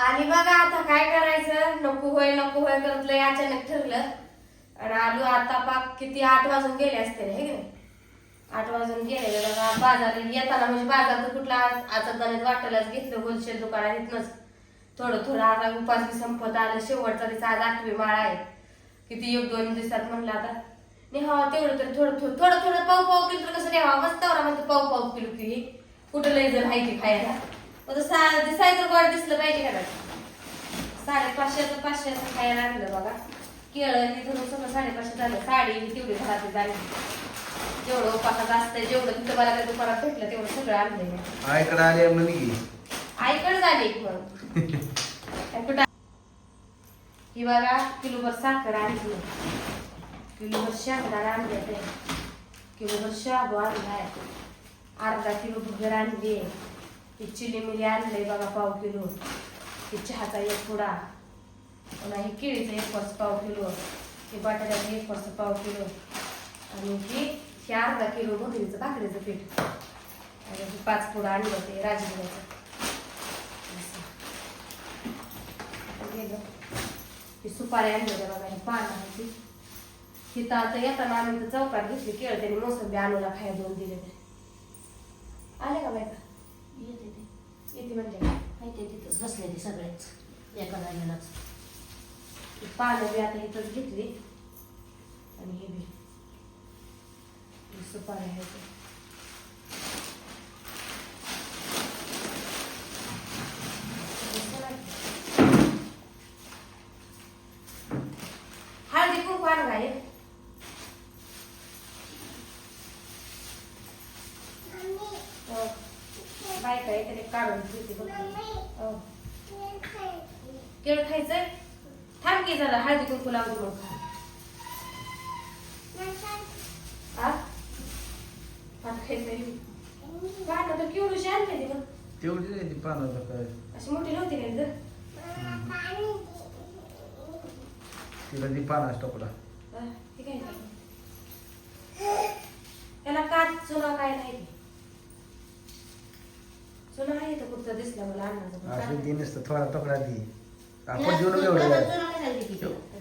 आणि बघा आता काय करायचं? नको होय नको होय करत लय अचानक ठरलं. आणि आलो आता पाक किती आठ वाजून गेले असते हे आठ वाजून गेले. बघा बाजार येताना म्हणजे बाजार तर कुठला आता गणित वाटायलाच घेतलं होलसेल दुकानात इथनच थोडं थोडं आता उपास संपत आलं शेवटचा तिचा आज आठवी माळ आहे. किती एक दोन दिवसात म्हणलं आता. नेहावा तेवढं तर थोडं थोडं थोडं थोडं पाव पाव किलो तर कसं नेहावा मस्त एवढा म्हणतो पाव पाव किलो की कुठं लई जण आहे की खायला? सा दिसायचं गोड दिसलं पाहिजे का? साडेपाचशेचं पाचशेचं खायला आणलं बघा. केळं हे धरून सगळं साडेपाचशे झालं. साडी तेवढी घरात झाली जेवढं उपासात असतंय जेवढं तिथं मला त्या दुकानात भेटलं तेवढं सगळं आणलंय मी. आईकडे आले आईकडे झाली आणि कुठं? ही बघा किलोभर साखर आणली. किलोभर शाबदार आणले ते किलोभर शाबू आणलाय. अर्धा किलो भगर आणली ही चिली मिली आणलंय बघा पाव किलो. ही चहाचा एक पुडा. पुन्हा ही केळीचा एक वर्ष पाव किलो. ही बटाट्याचा एक वर्ष पाव किलो. आणि ही हे अर्धा किलो भगरीचं भाकरीचं पीठ. आणि ही पाच पुडा आणलं ते राजगिराचं ही सुपारी आणली होत्या बघा ही पानाची तिथं आता येताना आम्ही तर चौकात घेतली केळ त्याने मोसंबी आणूला खाया दोन दिले आले का बायका किती येते म्हणजे काय? माहिती आहे तिथंच बसलेले सगळेच एका जागेलाच ही पानं बी आता इथंच घेतली आणि हे बी ही सुपारी आहे ते. हळदी कुंकू आण काय बाय काय तरी काढून ठेवते बघ. हो. केळ खायचंय? थांब की जरा हळदी कुंकू लावू मग. हा आता खायचंय पानं तर केवढी आणते ती मग तेवढी नाही ती पानाला काय? अशी मोठी नव्हती काय जर तिला ती पानाच टोपला ठीक आहे त्याला काच चुना काय नाही ते. चुना आहे तर कुठं दिसला मला ती नुसतं थोडा टोकला ती. आपण जेवण चुना- एवढं. हे.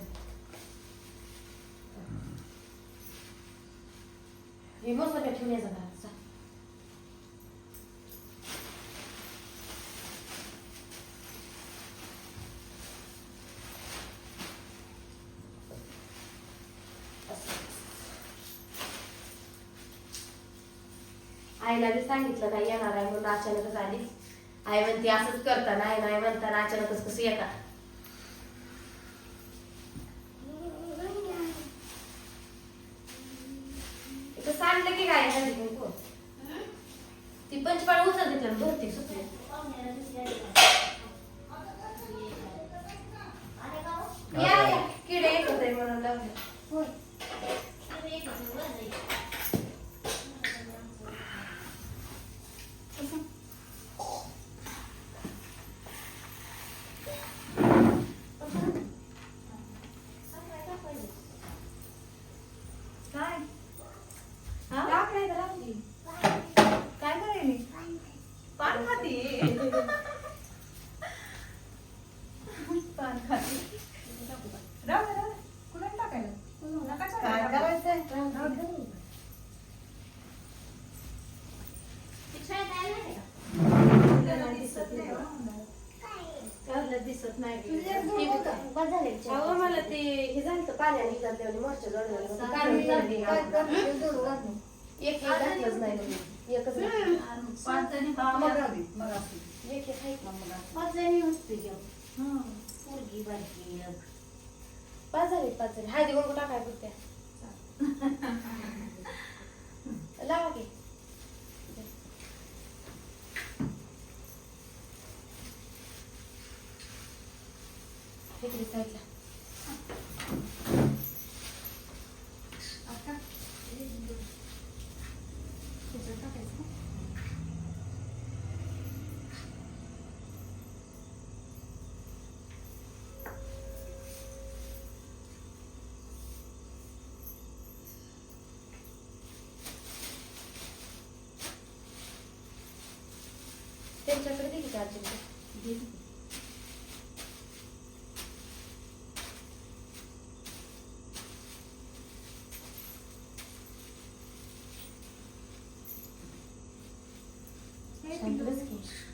आईला बी सांगितलं नाही येणार आहे म्हणून अचानकच आली आई म्हणते असंच करता नाही नाही म्हणताना अचानकच कसं येतात सांगलं की काय ती? पंचपाळ उचल तिथलं भरती सुटली या या किडे एकत्र आहे म्हणून लावले काय हा? टाक नाही तर लावली. काय करायली पान खाती पान खाती राहू दे, राहू दे. कुणाला टाकायला नका काय टाकायला. करायचंय? राहू दे. त्याला दिसत नाही अहो मला ते हे झालं पाण्याने हे घातल्याने मोर्चा जोडलेला काढून गेलं काय ते. करते? दूर घालून. एक एक घातलंच नाही. एकच घातलं. पाच जणी हा, पाच जणी होते जेव. हं. पोरगी बारकी एक. पाच झाले पाच झाले हळदी कुंकू टाकाय पुरत्या लावा की इकडे साईडला É vida. Sempre dois quentes.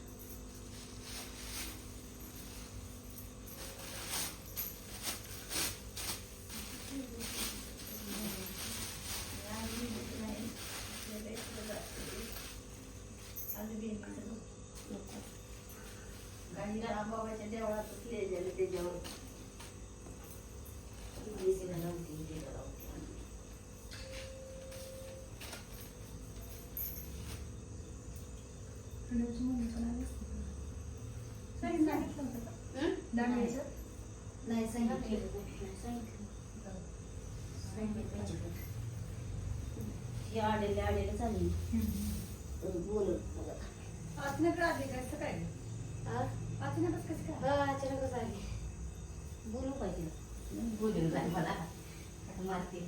आली असती का? सरी सांगितलं होतं का? हं? दांडायचं? नाही सांगितलं. ही आडेले आडेले चालली. बोलत मला. अचानक आली? काय? सकाळी हा? अचानकच कसं काय हा अचानकच आली बोलू पाहिजे बोलू मला मारते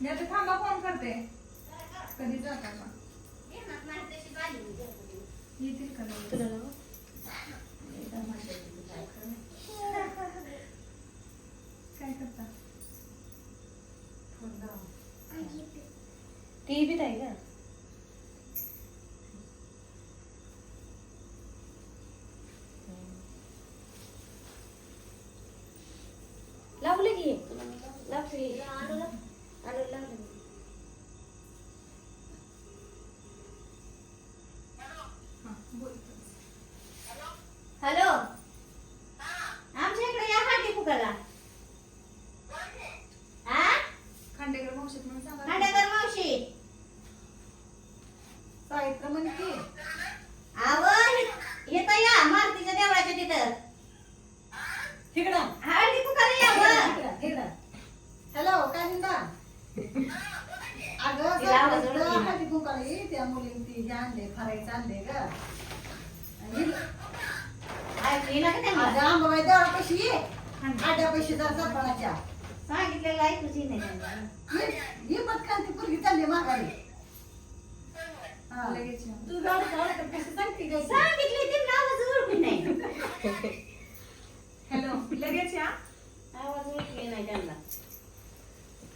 मी आता थांबा फोन करते कधी जाता का येतील का नाही? तुला काय करता ती बी आहे का लावले की लागले आणू लागले हा बोल हॅलो. आमच्या इकडे या हाटी फुकाला हा खांडेकर मावशीत म्हणून सांगा. खांडेकर मावशी. साहित्य आव येता या मारुतीच्या देवळाच्या तिथं. तिकडं हाटी फुकाला या व. हॅलो काय म्हणता अगं तिला आवाज सकाळी ओळखी ना. हाती फुंकाला ये त्या मुलीने ती हे आणले फरायचं आणले ग आणि ऐकली जर सरपणाच्या सांगितलेलं नाही ही ती चालली माघारी. हा. तू गाडी चालवत कशी सांगते काय सांगितले ते आवाज ओळखून नाही. हॅलो. लगेच या. आवाज ओळखले नाही त्यांना.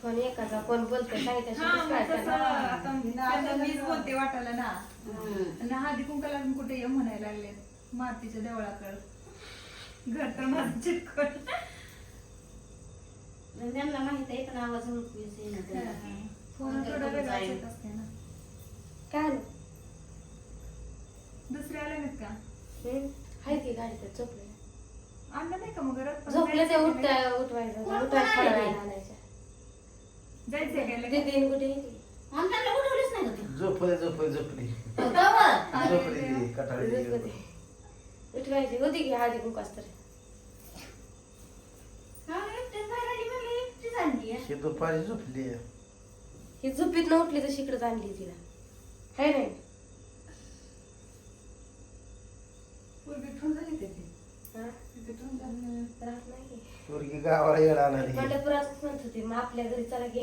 फोन एकाचा कोण बोलतो सांगितलं मीच बोलते वाटायला ना. हळदी कुंकाला कुठे ये म्हणायला लागले. मातीच्या देवळाकडं. घर तर माझं चिटकून पण त्यांना माहीत आहे पण आवाज. फोन थोडा वेगळाच येत असते ना काय आलं? दुसरे आले नाहीत का हम्म? हाय ती गाडी तर झोपले आणलं नाही का मग घरात पण झोपले ते जायचंय उठता उठवायचं? दीदीने कुठे उठवलीच नाही का ते? झोपली झोपली झोपली कवर? झोपली ती कटाळी झोपली. उठवायची होती की हळदी कुंकास तर हा, एकटीच बाहेर आली म्हणली, एकटीच आणली आहे. ही दुपारी झोपली. ही झोपीत न उठली तर इकडेच आणली तिला. हाय नाही. पोरगी ठेवून झाली त्याची. हा? नाही. पोरगी गावाला येणार म्हणत होती मग आपल्या घरी चला गे